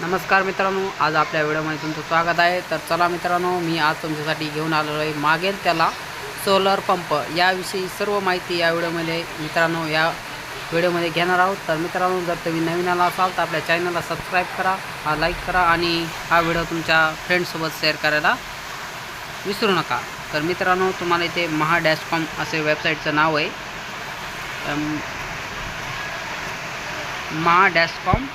नमस्कार मित्रांनो आज आपल्या व्हिडिओमध्ये तुमचं स्वागत आहे. तर चला मित्रांनो मी आज तुमच्यासाठी घेऊन आलेलो आहे. मागेल त्याला सोलर पंप याविषयी सर्व माहिती या व्हिडिओमध्ये मित्रांनो या व्हिडिओमध्ये घेणार आहोत. तर मित्रांनो जर तुम्ही नवीन आला असाल तर आपल्या चॅनलला सबस्क्राईब करा हा लाईक करा आणि हा व्हिडिओ तुमच्या फ्रेंड्ससोबत शेअर करायला विसरू नका. तर मित्रांनो तुम्हाला इथे महा डॅश कॉम असे वेबसाईटचं नाव आहे. महा डॅश कॉम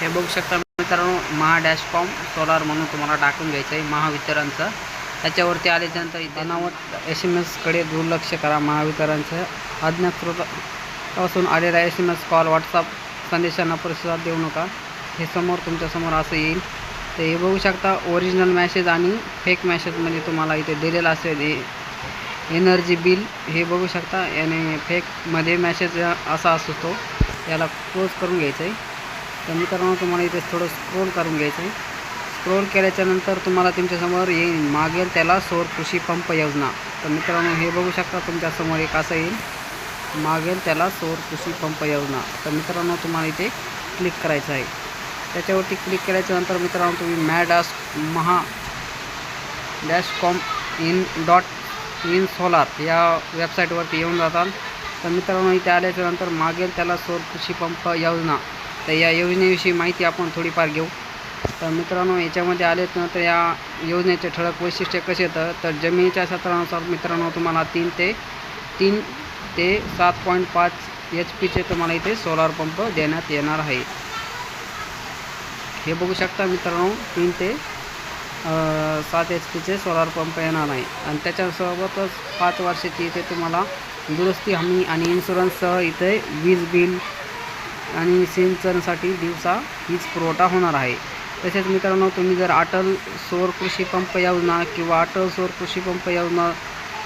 हे बघू शकता मित्रांनो महा डॅश कॉम सोलार म्हणून तुम्हाला टाकून घ्यायचं आहे महावितरणचं. त्याच्यावरती आल्याच्यानंतर इथे बनावट एस एम एसकडे दुर्लक्ष करा महावितरणचं. अज्ञात स्रोतापासून आलेला S M S call WhatsApp संदेशांना प्रतिसाद देऊ नका. हे समोर तुमच्यासमोर असं येईल. तर हे बघू शकता ओरिजिनल मॅसेज आणि फेक मॅसेजमध्ये तुम्हाला इथे दिलेलं असेल हे एनर्जी बिल हे बघू शकता याने फेकमध्ये मॅसेज असा असतो याला क्लोज करून घ्यायचं आहे. तर मित्रांनो तुम्हाला इथे थोडं स्क्रोल करून घ्यायचं आहे. स्क्रोल केल्याच्यानंतर तुम्हाला तुमच्यासमोर येईल मागेल त्याला सौर कृषी पंप योजना. तर मित्रांनो हे बघू शकता तुमच्यासमोर एक असं येईल. मागेल त्याला सौर कृषी पंप योजना. तर मित्रांनो तुम्हाला इथे क्लिक करायचं आहे. त्याच्यावरती क्लिक केल्याच्यानंतर मित्रांनो तुम्ही मॅडॅश Maha dash com in dot in solar या वेबसाईटवरती येऊन जाताल. तर मित्रांनो इथे आल्याच्यानंतर मागेल त्याला सौर कृषी पंप योजना. तर या योजनेविषयी माहिती आपण थोडीफार घेऊ. तर मित्रांनो याच्यामध्ये आलेत ना तर या योजनेचे ठळक वैशिष्ट्य कसे येतं? तर जमिनीच्या क्षेत्रानुसार मित्रांनो तुम्हाला तीन ते तीन ते सात पॉईंट पाच एच पीचे तुम्हाला इथे सोलार पंप देण्यात येणार आहे. हे बघू शकता मित्रांनो तीन ते सात एच पीचे सोलार पंप येणार आहे. आणि त्याच्यासोबतच पाच वर्षाची इथे तुम्हाला दुरुस्ती हमी आणि इन्शुरन्ससह इथे वीज बिल आणि सिंचनसाठी दिवसा वीज पुरवठा होणार आहे. तसेच मित्रांनो तुम्ही जर अटल सौर कृषी पंप योजना किंवा अटल सौर कृषी पंप योजना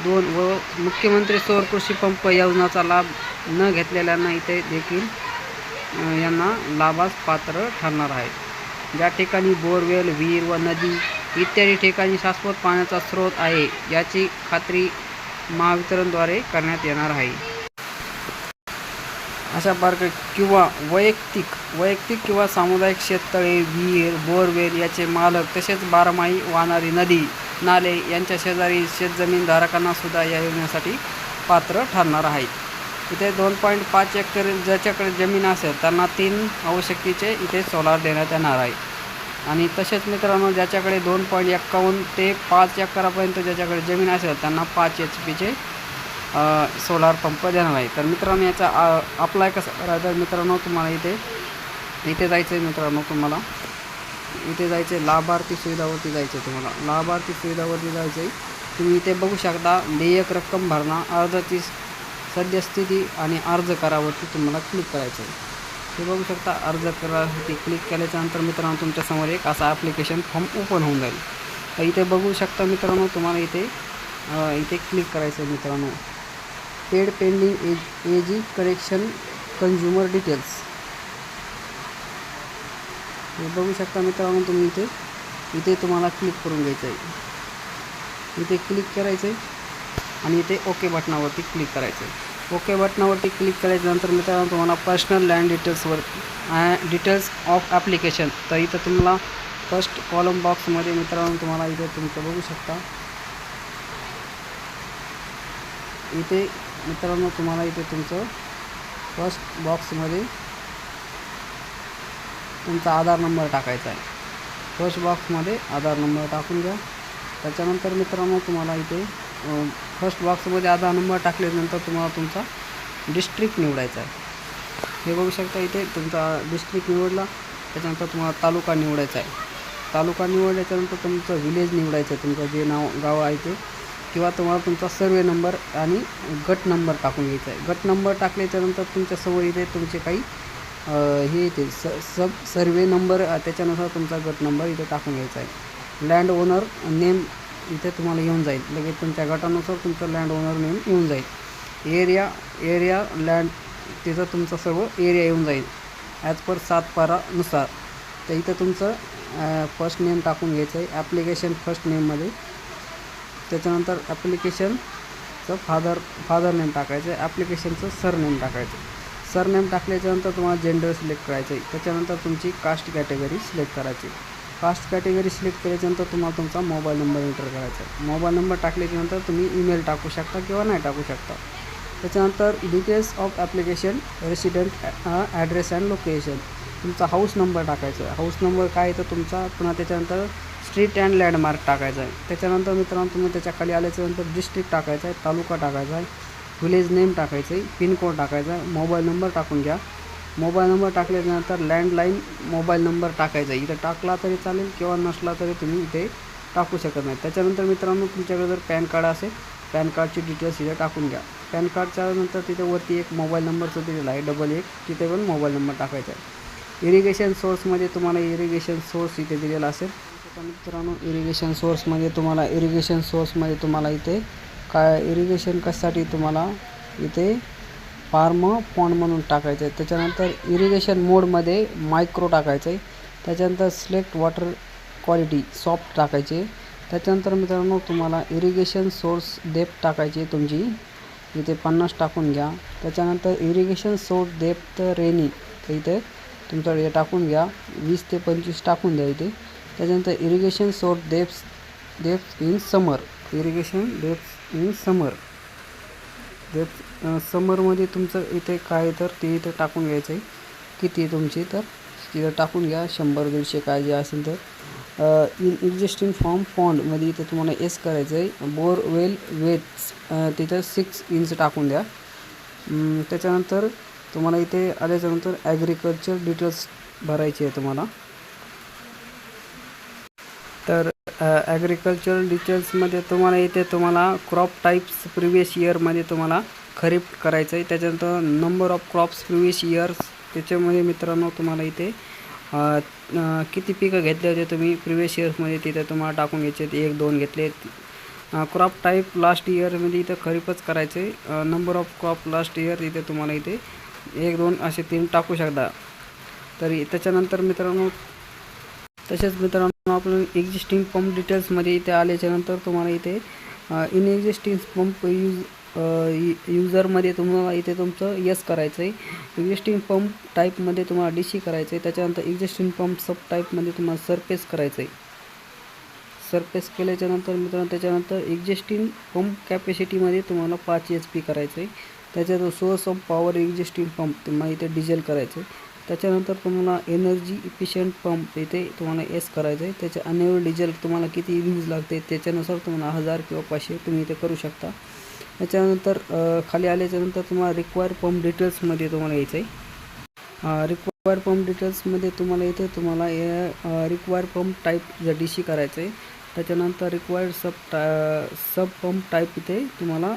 दोन व मुख्यमंत्री सौर कृषी पंप योजनाचा लाभ न घेतलेल्यांना इथे देखील यांना लाभास पात्र ठरणार आहे. ज्या ठिकाणी बोरवेल विहीर व नदी इत्यादी ठिकाणी शाश्वत पाण्याचा स्रोत आहे याची खात्री महावितरणद्वारे करण्यात येणार आहे. अशा प्रकारे किंवा वैयक्तिक वैयक्तिक किंवा सामुदायिक शेततळे विहीर बोरवेल याचे मालक तसेच बारमाही वाहणारी नदी नाले यांच्या शेजारी शेतजमीन धारकांना सुद्धा या योजनेसाठी पात्र ठरणार आहेत. इथे दोन पॉईंट पाच एकर ज्याच्याकडे जमीन असेल त्यांना तीन आवश्यकतेचे इथे सोलार देण्यात येणार आहे. आणि तसेच मित्रांनो ज्याच्याकडे दोन पॉईंट एक्कावन्न ते पाच एकरापर्यंत ज्याच्याकडे जमीन असेल त्यांना पाच एच पीचे सोलार पंप देणार आहे. तर मित्रांनो याचा अप्लाय कसा करायचा आहे मित्रांनो तुम्हाला इथे इथे जायचं आहे मित्रांनो तुम्हाला. इथे जायचं आहे लाभार्थी सुविधावरती जायचं आहे तुम्हाला. लाभार्थी सुविधावरती जायचं आहे तुम्ही इथे बघू शकता देयक रक्कम भरणा अर्जाची सद्यस्थिती आणि अर्ज करावरती तुम्हाला क्लिक करायचं आहे ते बघू शकता अर्ज करासाठी क्लिक केल्याच्यानंतर मित्रांनो तुमच्यासमोर एक असा ॲप्लिकेशन फॉर्म ओपन होऊन जाईल. तर इथे बघू शकता मित्रांनो तुम्हाला इथे इथे क्लिक करायचं आहे मित्रांनो. पेड पेंडिंग एज एजी करेक्शन कन्झ्युमर डिटेल्स हे बघू शकता मित्रांनो तुम्ही इथे. इथे तुम्हाला क्लिक करून घ्यायचं आहे. इथे क्लिक करायचं आहे. आणि इथे ओके बटनावरती क्लिक करायचं आहे. ओके बटनावरती क्लिक केल्याच्यानंतर मित्रांनो तुम्हाला पर्सनल लँड डिटेल्सवर डिटेल्स ऑफ ॲप्लिकेशन तर इथं तुम्हाला फर्स्ट कॉलम बॉक्समध्ये मित्रांनो तुम्हाला इथे तुमचं बघू शकता. इथे मित्रांनो तुम्हाला इथे तुमचं फर्स्ट बॉक्समध्ये तुमचा आधार नंबर टाकायचा आहे. फर्स्ट बॉक्समध्ये आधार नंबर टाकून घ्या त्याच्यानंतर मित्रांनो तुम्हाला इथे फर्स्ट बॉक्समध्ये आधार नंबर टाकल्यानंतर तुम्हाला तुमचा डिस्ट्रिक्ट निवडायचा आहे. हे बघू शकता इथे तुमचा डिस्ट्रिक्ट निवडला त्याच्यानंतर तुम्हाला तालुका निवडायचा आहे. तालुका निवडल्याच्यानंतर तुमचं विलेज निवडायचं आहे. तुमचं जे नाव गाव आहे ते. किंवा तुम्हाला तुमचा सर्वे नंबर आणि गट नंबर टाकून घ्यायचा आहे. गट नंबर टाकल्याच्यानंतर तुमच्यासमोर इथे तुमचे काही हे येते स सब सर्वे नंबर त्याच्यानुसार तुमचा गट नंबर इथे टाकून घ्यायचा आहे. लँड ओनर नेम इथे तुम्हाला येऊन जाईल. लगेच तुमच्या गटानुसार तुमचं लँड ओनर नेम येऊन जाईल. एरिया एरिया लँड तिथं तुमचा सर्व एरिया येऊन जाईल. ॲज पर सात पारानुसार तर इथं तुमचं फर्स्ट नेम टाकून घ्यायचं आहे. ॲप्लिकेशन फर्स्ट नेममध्ये त्याच्यानंतर ॲप्लिकेशनचं फादर फादर नेम टाकायचं आहे ॲप्लिकेशनचं सरनेम टाकायचं सरनेम टाकल्याच्यानंतर तुम्हाला जेंडर सिलेक्ट करायचं आहे त्याच्यानंतर तुमची कास्ट कॅटेगरी सिलेक्ट करायची. कास्ट कॅटेगरी सिलेक्ट केल्याच्यानंतर तुम्हाला तुमचा मोबाईल नंबर एंटर करायचा. आहे मोबाईल नंबर टाकल्याच्यानंतर तुम्ही ईमेल टाकू शकता किंवा नाही टाकू शकता. त्याच्यानंतर details of application resident address and location तुमचा हाऊस नंबर टाकायचा. आहे हाऊस नंबर काय आहे तर तुमचा पुन्हा त्याच्यानंतर स्ट्रीट अँड लँडमार्क टाकायचा आहे. त्याच्यानंतर मित्रांनो तुम्ही त्याच्याखाली आल्याच्यानंतर डिस्ट्रिक्ट टाकायचा आहे तालुका टाकायचा आहे विलेज नेम टाकायचं आहे पिनकोड टाकायचा आहे मोबाईल नंबर टाकून घ्या. मोबाईल नंबर टाकल्याच्यानंतर लँडलाईन मोबाईल नंबर टाकायचा आहे. इथं टाकला तरी चालेल किंवा नसला तरी तुम्ही इथे टाकू शकत नाही. त्याच्यानंतर मित्रांनो तुमच्याकडे जर पॅन कार्ड असेल पॅन कार्डची डिटेल्स इथे टाकून घ्या. पॅन कार्डच्या नंतर तिथे वरती एक मोबाईल नंबरचं दिलेला आहे डबल एक तिथे पण मोबाईल नंबर टाकायचा आहे. इरिगेशन सोर्समध्ये तुम्हाला इरिगेशन सोर्स इथे दिलेला असेल. तर मित्रांनो इरिगेशन सोर्समध्ये तुम्हाला इरिगेशन सोर्समध्ये तुम्हाला इथे काय इरिगेशन कशासाठी तुम्हाला इथे फार्म पॉन्ड म्हणून टाकायचं आहे त्याच्यानंतर इरिगेशन मोडमध्ये मायक्रो टाकायचं आहे त्याच्यानंतर सिलेक्ट वॉटर क्वालिटी सॉफ्ट टाकायचे. त्याच्यानंतर मित्रांनो तुम्हाला इरिगेशन सोर्स डेप टाकायची तुमची. इथे पन्नास टाकून घ्या. त्याच्यानंतर इरिगेशन सोर्स डेप्थ रेनी तर इथे तुमचं हे टाकून घ्या. वीस ते पंचवीस टाकून द्या इथे. त्याच्यानंतर irrigation source depth depth in summer irrigation depth in summer depth समरमध्ये तुमचं इथे काय तर ते इथं टाकून घ्यायचं आहे किती तुमची तर? तिथं टाकून घ्या. शंभर दीडशे काय जे असेल तर. इन एक्झिस्टिंग फॉर्म फॉन्डमध्ये इथं तुम्हाला एस करायचं आहे बोरवेल वेथ्स तिथं सिक्स इंच टाकून द्या. त्याच्यानंतर तुम्हाला इथे आल्याच्यानंतर ॲग्रिकल्चर डिटेल्स भरायचे आहे तुम्हाला. तर ॲग्रिकल्चरल डिटेल्समध्ये तुम्हाला इथे तुम्हाला क्रॉप टाईप्स प्रिवियस इयरमध्ये तुम्हाला खरीप करायचं आहे. त्याच्यानंतर number of crops previous years त्याच्यामध्ये मित्रांनो तुम्हाला इथे किती पिकं घेतले होते तुम्ही प्रिवियस इयर्समध्ये तिथे तुम्हाला टाकून घ्यायचे आहेत एक दोन घेतले. क्रॉप टाईप लास्ट इयरमध्ये इथं खरीपच करायचं. आहे number of crop last year इथे तुम्हाला इथे एक दोन असे तीन टाकू शकता. तरी त्याच्यानंतर मित्रांनो तसेच मित्रांनो आपण एक्झिस्टिंग पंप डिटेल्समध्ये इथे आल्याच्यानंतर तुम्हाला इथे इन एक्झिस्टिंग पंप यूज युजरमध्ये तुम्हाला इथे तुमचं यस करायचं आहे एक्झिस्टिंग पंप टाईपमध्ये तुम्हाला डी सी करायचं आहे त्याच्यानंतर एक्झिस्टिंग पंप सब टाईपमध्ये तुम्हाला सरफेस करायचं आहे सरफेस केल्याच्यानंतर मित्रांनो त्याच्यानंतर एक्झिस्टिंग पंप कॅपॅसिटीमध्ये तुम्हाला पाच एच पी करायचं आहे त्याच्यात source of power existing pump तुम्हाला इथे डिझेल करायचं आहे त्याच्यानंतर तुम्हाला एनर्जी इफिशियंट पंप इथे तुम्हाला एस करायचं आहे त्याच्या अन्यवर डिझेल तुम्हाला किती यूज लागते त्याच्यानुसार तुम्हाला हजार किंवा पाचशे तुम्ही इथे करू शकता. त्याच्यानंतर खाली आल्याच्यानंतर तुम्हाला रिक्वायर पंप डिटेल्समध्ये तुम्हाला यायचं आहे रिक्वायर पंप डिटेल्समध्ये तुम्हाला इथे तुम्हाला रिक्वायर पंप टाईप जर डी सी करायचं आहे त्याच्यानंतर रिक्वायर्ड सब टा सब पंप टाईप इथे तुम्हाला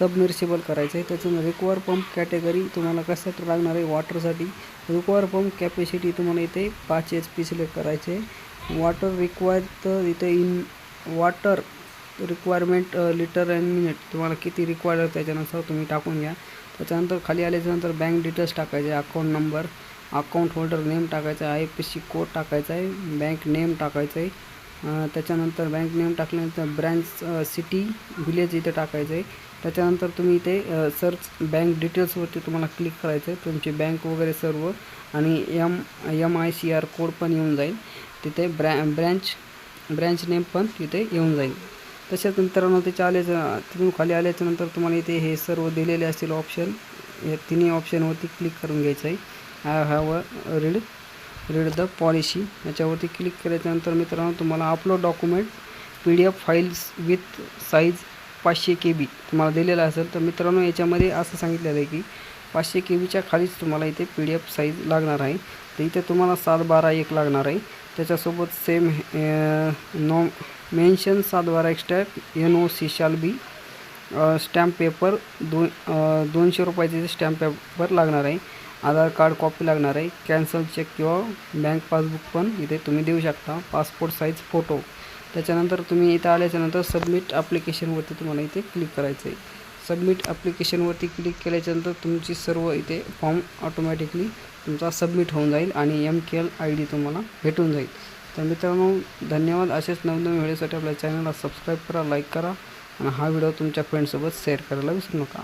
सबमिर्शिबल करायचं आहे. त्याच्यानंतर रिक्वायर पंप कॅटेगरी तुम्हाला कसं लागणार आहे वॉटरसाठी. रिक्वायर पंप कॅपॅसिटी तुम्हाला इथे पाच एच पी सिलेक्ट करायचे वॉटर रिक्वायर तर इथे in water requirement litre and minute तुम्हाला किती रिक्वायर्ड त्याच्यानुसार तुम्ही टाकून घ्या. त्याच्यानंतर खाली आल्याच्यानंतर बँक डिटेल्स टाकायचे account number account holder name टाकायचा आहे आय पी सी कोड टाकायचा आहे बँक नेम टाकायचं आहे. त्याच्यानंतर बँक नेम टाकल्यानंतर ब्रँच सिटी विलेज इथे टाकायचं आहे. त्याच्यानंतर तुम्ही इथे सर्च बँक डिटेल्सवरती तुम्हाला क्लिक करायचं आहे तुमची बँक वगैरे सर्व आणि M M I C R code पण येऊन जाईल. तिथे ब्रॅ ब्रँच ब्रँच नेम पण तिथे येऊन जाईल. तसेच मित्रांनो त्याच्या आल्याचं तिथून खाली आल्याच्यानंतर तुम्हाला इथे हे सर्व दिलेले असतील ऑप्शन या तिन्ही ऑप्शनवरती क्लिक करून घ्यायचं आहे I have a read read the policy याच्यावरती क्लिक केल्याच्यानंतर मित्रांनो तुम्हाला upload document P D F files with size पाचशे के बी तुम्हाला दिलेला असेल तर मित्रांनो याच्यामध्ये असं सांगितलेलं आहे की पाचशे के बीच्या खालीच तुम्हाला इथे पी डी एफ साईज लागणार आहे. तर इथे तुम्हाला सात बारा एक लागणार आहे. त्याच्यासोबत सेम नो मेन्शन सात बारा extra N O C shall be stamp paper दोन दोनशे रुपयाचे स्टॅम्प पेपर लागणार आहे. आधार कार्ड कॉपी लागणार आहे. कॅन्सल चेक किंवा बँक पासबुक पण इथे तुम्ही देऊ शकता. पासपोर्ट साईज फोटो त्याच्यानंतर तुम्ही इथं आल्याच्यानंतर सबमिट ॲप्लिकेशनवरती तुम्हाला इथे क्लिक करायचं आहे सबमिट ॲप्लिकेशनवरती क्लिक केल्याच्यानंतर तुमची सर्व इथे फॉर्म ऑटोमॅटिकली तुमचा सबमिट होऊन जाईल आणि M K L I D तुम्हाला भेटून जाईल. तर मित्रांनो धन्यवाद. असेच नवनवीन व्हिडिओसाठी आपल्या चॅनलला सबस्क्राईब करा लाईक करा आणि हा व्हिडिओ तुमच्या फ्रेंडसोबत शेअर करायला विसरू नका.